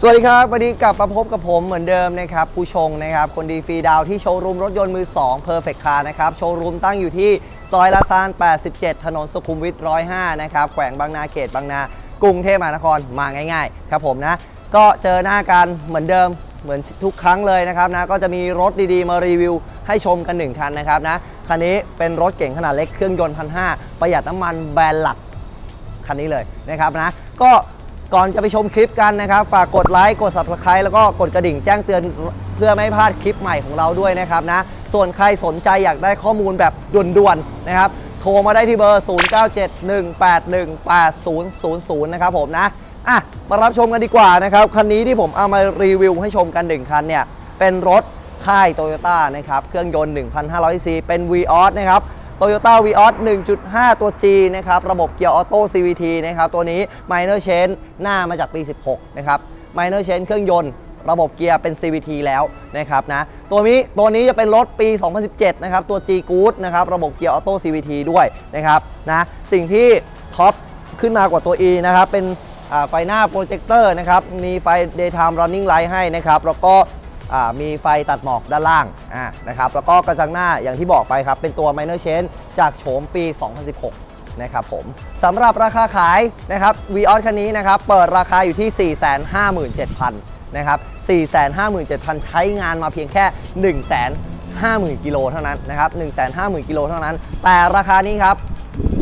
สวัสดีครับ วันนี้กลับมาพบกับผมเหมือนเดิมนะครับผู้ชงนะครับ คนดีฟรีดาวที่โชว์รูมรถยนต์มือ 2 Perfect Car นะครับ โชว์รูมตั้งอยู่ที่ซอยลาซาน 87 ถนนสุขุมวิท 105 นะครับ แขวงบางนาเขตบางนากรุงเทพมหานครมาง่ายๆ ครับผมนะ ก็เจอหน้ากันเหมือนเดิมเหมือนทุกครั้งเลยนะครับนะก็จะมีรถดีๆ มารีวิวให้ชมกัน 1 คันนะครับนะคันนี้เป็นรถเก๋งขนาดเล็กเครื่องยนต์พันห้าประหยัดน้ำมันแบรนด์หลักคันนี้เลยนะครับนะก็ ก่อนจะไปชมคลิปกันนะครับ ฝากกดไลค์ กด subscribe แล้วก็กดกระดิ่งแจ้งเตือนเพื่อไม่ให้พลาดคลิปใหม่ของเราด้วยนะครับนะ ส่วนใครสนใจอยากได้ข้อมูลแบบด่วนๆนะครับ โทรมาได้ที่เบอร์ 0971818000 นะครับผมนะ อะ มารับชมกันดีกว่านะครับ คันนี้ที่ผมเอามารีวิวให้ชมกัน 1 คันเนี่ย เป็นรถค่ายโตโยต้านะครับ เครื่องยนต์ 1,500ซีเป็น v ีออสนะครับ โตโยต้า v ีออส1.5 ตัว G นะครับ ระบบเกียร์ออโต้ CVT นะครับ ตัวนี้ Minor Change หน้ามาจากปี 16 นะครับ Minor Change เครื่องยนต์ ระบบเกียร์เป็น CVT แล้วนะครับนะ ตัวนี้ ตัวนี้จะเป็นรถปี 2017 นะครับ ตัว G Good นะครับ ระบบเกียร์ออโต้ CVT ด้วยนะครับนะ สิ่งที่ท็อปขึ้นมากว่าตัว E นะครับ เป็นไฟหน้าโปรเจคเตอร์นะครับ มีไฟ daytime running light ให้นะครับ แล้วก็ มีไฟตัดหมอกด้านล่างนะครับแล้วก็กระจังหน้าอย่างที่บอกไปครับ เป็นตัว minor change จากโฉมปี 2016 นะครับผมสำหรับราคาขายนะครับ v ีออคันนี้นะครับ เปิดราคาอยู่ที่ 457,000 นะครับ 457,000 ใช้งานมาเพียงแค่ 150,000 กิโลเท่านั้นนะครับ 150,000 กิโลเท่านั้น แต่ราคานี้ครับ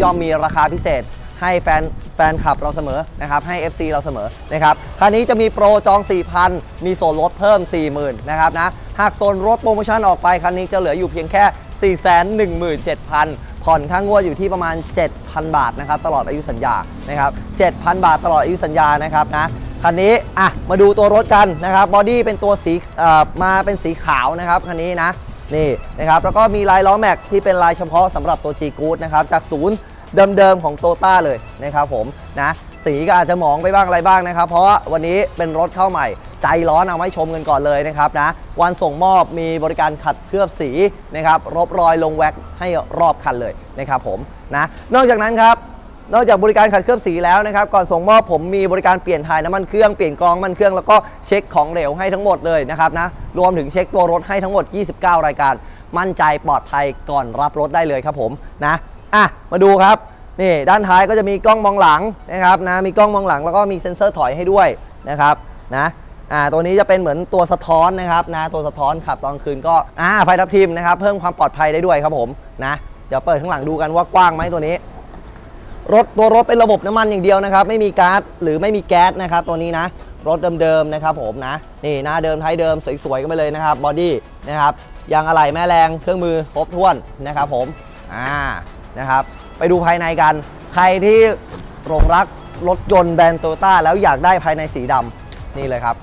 ย่อมมีราคาพิเศษให้แฟน แฟนคลับเราเสมอนะครับให้ FC เราเสมอนะครับคันนี้จะมีโปรจอง 4,000 มีส่วนลดเพิ่ม 40,000นะครับนะหากโซนลดโปรโมชั่นออกไปคันนี้จะเหลืออยู่เพียงแค่ 417,000 ผ่อนค่างวดอยู่ที่ประมาณ 7,000 บาทนะครับตลอดอายุสัญญานะครับ7,000 บาทตลอดอายุสัญญานะครับนะคันนี้อะมาดูตัวรถกันนะครับบอดี้เป็นตัวสีมาเป็นสีขาวนะครับคันนี้นะนี่นะครับแล้วก็มีลายล้อแม็กที่เป็นลายเฉพาะสำหรับตัว G Good นะครับจากศูนย์ เดิมๆของโตต้าเลยนะครับผมนะสีก็อาจจะหมองไปบ้างอะไรบ้างนะครับ เพราะวันนี้เป็นรถเข้าใหม่ ใจร้อนเอาไว้ชมกันก่อนเลยนะครับนะวันส่งมอบมีบริการขัดเคลือบสีนะครับรบรอยลงแว็กให้รอบคันเลยนะครับผมนะนอกจากนั้นครับนอกจากบริการขัดเคลือบสีแล้วนะครับก่อนส่งมอบผมมีบริการเปลี่ยนถ่ายน้ำมันเครื่องเปลี่ยนกรองน้ำมันเครื่องแล้วก็เช็คของเหลวให้ทั้งหมดเลยนะครับนะรวมถึงเช็คตัวรถให้ทั้งหมด 29 รายการ มั่นใจปลอดภัยก่อนรับรถได้เลยครับผมนะ อะมาดูครับนี่ด้านท้ายก็จะมีกล้องมองหลังนะครับนะมีกล้องมองหลังแล้วก็มีเซ็นเซอร์ถอยให้ด้วยนะครับนะอ่าตัวนี้จะเป็นเหมือนตัวสะท้อนนะครับนะตัวสะท้อนขับตอนคืนก็อ่าไฟทับทิมนะครับเพิ่มความปลอดภัยได้ด้วยครับผมนะเดี๋ยวเปิดข้างหลังดูกันว่ากว้างไหมตัวนี้รถตัวรถเป็นระบบน้ำมันอย่างเดียวนะครับ ไม่มีก๊าซหรือไม่มีแก๊สนะครับตัวนี้นะรถเดิมๆนะครับผมนะนี่หน้าเดิมท้ายเดิมสวยๆกันไปเลยนะครับบอดี้นะครับยางอะไหล่แม่แรงเครื่องมือครบถ้วนนะครับผมอ่า นะครับ ไปดูภายในกัน ใครที่หลงรักรถยนต์แบรนด์โตต้าแล้วอยากได้ภายในสีดำนี่เลยครับ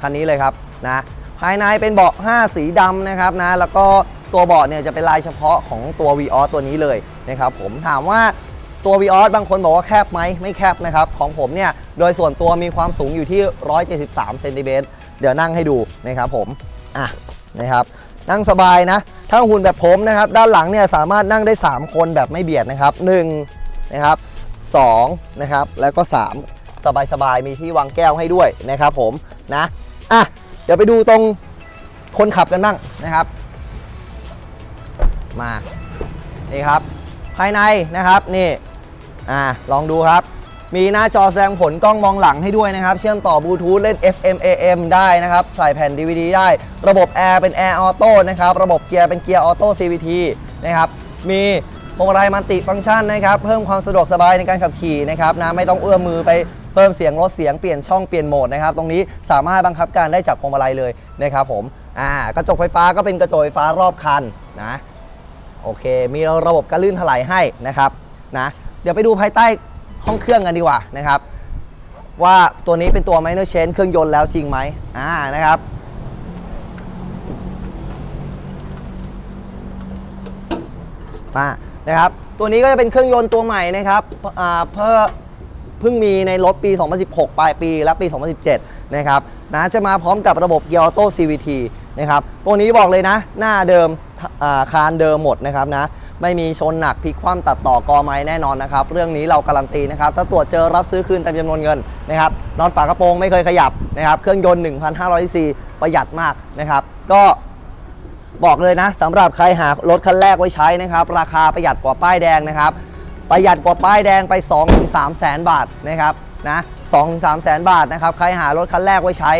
คันนี้เลยครับนะภายในเป็นเบาะ 5 สีดำนะครับนะแล้วก็ตัวเบาะเนี่ยจะเป็นลายเฉพาะของตัว v ีออตัวนี้เลยนะครับผมถามว่าตัว v ีออบางคนบอกว่าแคบไหมไม่แคบนะครับ ของผมเนี่ย โดยส่วนตัวมีความสูงอยู่ที่ 173เซนติเมตรเดี๋ยวนั่งให้ดูนะครับผม อะนะครับ นั่งสบายนะ ถ้าหุ่นแบบผมนะครับ ด้านหลังเนี่ยสามารถนั่งได้ 3 คนแบบไม่เบียดนะครับ1นะครับ2นะครับ แล้วก็ 3 สบายๆ มีที่วางแก้วให้ด้วยนะครับผมนะอะเดี๋ยวไปดูตรงคนขับกันบ้างนะครับ มา นี่ครับ ภายในนะครับนี่อ่าลองดูครับ มีหน้าจอแสดงผลกล้องมองหลังให้ด้วยนะครับ เชื่อมต่อบลูทูธเล่น FM AM ได้นะครับ ใส่แผ่น DVD ได้ ระบบแอร์เป็นแอร์ออโต้นะครับ ระบบเกียร์เป็นเกียร์ออโต้ CVT นะครับ มีพวงมาลัยมัลติฟังก์ชันนะครับ เพิ่มความสะดวกสบายในการขับขี่นะครับนะไม่ต้องเอื้อมมือไปเพิ่มเสียงลดเสียงเปลี่ยนช่องเปลี่ยนโหมดนะครับ ตรงนี้สามารถบังคับการได้จากพวงมาลัยเลยนะครับผมอ่ากระจกไฟฟ้าก็เป็นกระจกไฟฟ้ารอบคันนะโอเค มีระบบการลื่นถลายให้นะครับนะเดี๋ยวไปดูภายใต้ ห้องเครื่องกันดีกว่านะครับ ว่าตัวนี้เป็นตัว minor change เครื่องยนต์แล้วจริงไหมอ่านะครับมานะครับ ตัวนี้ก็จะเป็นเครื่องยนต์ตัวใหม่นะครับเพื่อเพิ่งมีในรถปี 2016 ปลายปีและปี 2017 นะครับนะจะมาพร้อมกับระบบเกียร์ออโต้ CVT นะครับ ตัวนี้บอกเลยนะ หน้าเดิมคานเดิมหมดนะครับนะ ไม่มีชนหนักพลิกคว่ำตัดต่อกอไม้แน่นอนนะครับ เรื่องนี้เราการันตีนะครับ ถ้าตรวจเจอรับซื้อคืนต็มจำนวนเงินนะครับน็อตฝากระโปรงไม่เคยขยับนะครับ เครื่องยนต์1,500ซีประหยัดมากนะครับ ก็บอกเลยนะสำหรับใครหารถคันแรกไว้ใช้นะครับ ราคาประหยัดกว่าป้ายแดงนะครับ ประหยัดกว่าป้ายแดงไป 2-3 แสนบาทนะครับนะ2-3 แสนบาทนะครับ ใครหารถคันแรกไว้ใช้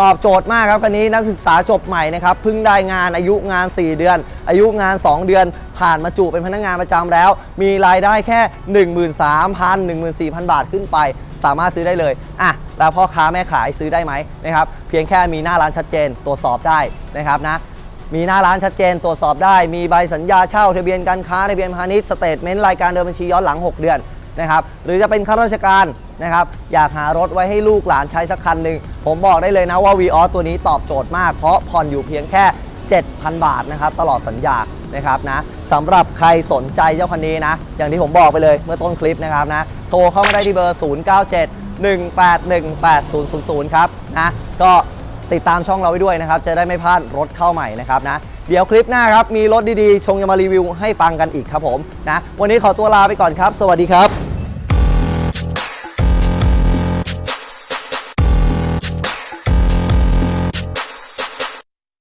ตอบโจทย์มากครับคันนี้นักศึกษาจบใหม่นะครับเพิ่งได้งานอายุงาน 4 เดือน อายุงาน 2 เดือน ผ่านมาจูเป็นพนักงานประจำแล้ว มีรายได้แค่ 13,000 14,000 บาทขึ้นไป สามารถซื้อได้เลยอะแล้วพ่อค้าแม่ขายซื้อได้ไหมนะครับเพียงแค่มีหน้าร้านชัดเจนตรวจสอบได้นะครับนะมีหน้าร้านชัดเจนตรวจสอบได้ มีใบสัญญาเช่าทะเบียนการค้าทะเบียนพาณิชย์สเตทเมนต์รายการเดินบัญชีย้อนหลัง 6 เดือน นะครับหรือจะเป็นข้าราชการนะครับอยากหารถไว้ให้ลูกหลานใช้สักคันหนึ่งผมบอกได้เลยนะว่า v ีออตัวนี้ตอบโจทย์มาก เพราะผ่อนอยู่เพียงแค่ 7,000 บาทนะครับตลอดสัญญานะครับนะสำหรับใครสนใจเจ้าคันนี้นะ อย่างที่ผมบอกไปเลยเมื่อต้นคลิปนะครับนะโทรเข้ามาได้ที่เบอร์ 097 1818000 ครับนะก็ติดตามช่องเราไว้ด้วยนะครับ จะได้ไม่พลาดรถเข้าใหม่นะครับนะ เดี๋ยวคลิปหน้าครับ มีรถดีๆ ชงจะมารีวิวให้ฟังกันอีกครับผมนะ วันนี้ขอตัวลาไปก่อนครับ สวัสดีครับ